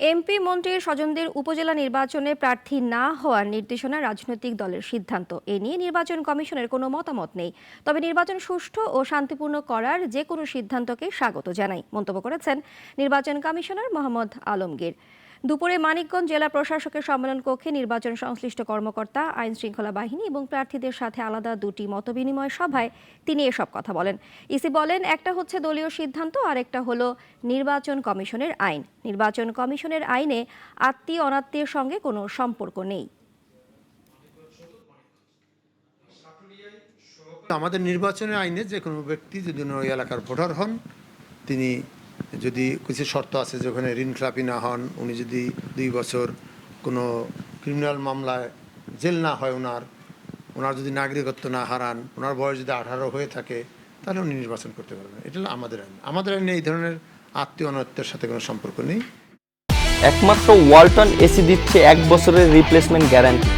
MP মন্ত্রীর স্বজনদের উপজেলা নির্বাচনে প্রার্থী না হওয়ার নির্দেশনা রাজনৈতিক দলের সিদ্ধান্ত। এ নিয়ে নির্বাচন কমিশনের কোনো মতামত নেই। তবে নির্বাচন সুষ্ঠু ও শান্তিপূর্ণ করার যে কোনো সিদ্ধান্তকে স্বাগত জানাই। মন্তব্য করেছেন নির্বাচন কমিশনার মোহাম্মদ আলমগীর। দুপুরে মানিকগঞ্জ জেলা প্রশাসকের সম্মেলন কক্ষে নির্বাচন সংশ্লিষ্ট কর্মকর্তা, আইন শৃঙ্খলা বাহিনী এবং প্রার্থীদের সাথে আলাদা দুটি মতবিনিময় সভায় তিনি এসব কথা বলেন। ইসি বলেন, একটা হচ্ছে দলীয় সিদ্ধান্ত আর একটা হলো নির্বাচন কমিশনের আইন। নির্বাচন কমিশনের আইনে আত্মীয় অনাত্মীয়ের সঙ্গে কোনো সম্পর্ক নেই। আমাদের নির্বাচনের আইনে যে কোনো ব্যক্তি যদি ওই এলাকার ভোটার হন, তিনি যদি কিছু শর্ত আছে যে ওখানে ঋণ খেলাপি না হন, উনি যদি দুই বছর কোনো ক্রিমিনাল মামলায় জেল না হয় ওনার ওনার যদি নাগরিকত্ব না হারান ওনার বয়স যদি আঠারো হয়ে থাকে, তাহলে উনি নির্বাচন করতে পারবেন। এটা হলো আমাদের আইন। আমাদের আইনে এই ধরনের আত্মীয় অনাত্মীয়ের সাথে কোনো সম্পর্ক নেই। একমাত্র ওয়ালটন এসি দিচ্ছে এক বছরের রিপ্লেসমেন্ট গ্যারান্টি